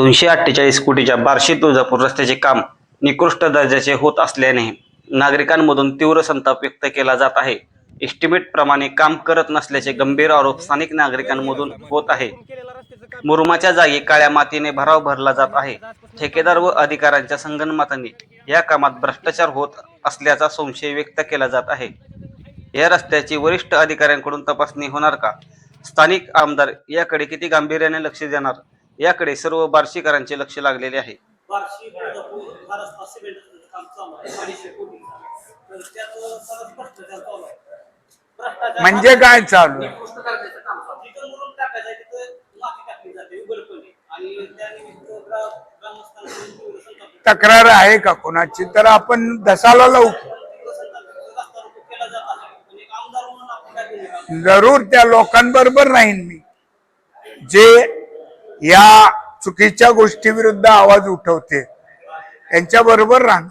दोनशे अठ्ठेचाळीस कोटीच्या बार्शी तुळजापूर रस्त्याचे काम निकृष्ट दर्जाचे होत असल्याने नागरिकांमधून तीव्र संताप व्यक्त केला जात आहे. एस्टिमेट प्रमाणे काम करत नसल्याचे गंभीर आरोप स्थानिक नागरिकांमधून होत आहे. मुरुमाच्या जागी काळ्या मातीने भराव भरला जात आहे. ठेकेदार व अधिकाऱ्यांच्या संगनमताने या कामात भ्रष्टाचार होत असल्याचा संशय व्यक्त केला जात आहे. या रस्त्याची वरिष्ठ अधिकाऱ्यांकडून तपासणी होणार का? स्थानिक आमदार याकडे किती गांभीर्याने लक्ष देणार? याकडे सर्व बार्शीकरांचे लक्ष लागलेले आहे. म्हणजे काय चालू तक्रार आहे का कोणाची? तर आपण दसाला लावू. जरूर त्या लोकांबरोबर राहीन मी. जे या चुकीच्या गोष्टीविरुद्ध आवाज उठवते. यांच्याबरोबर राहणं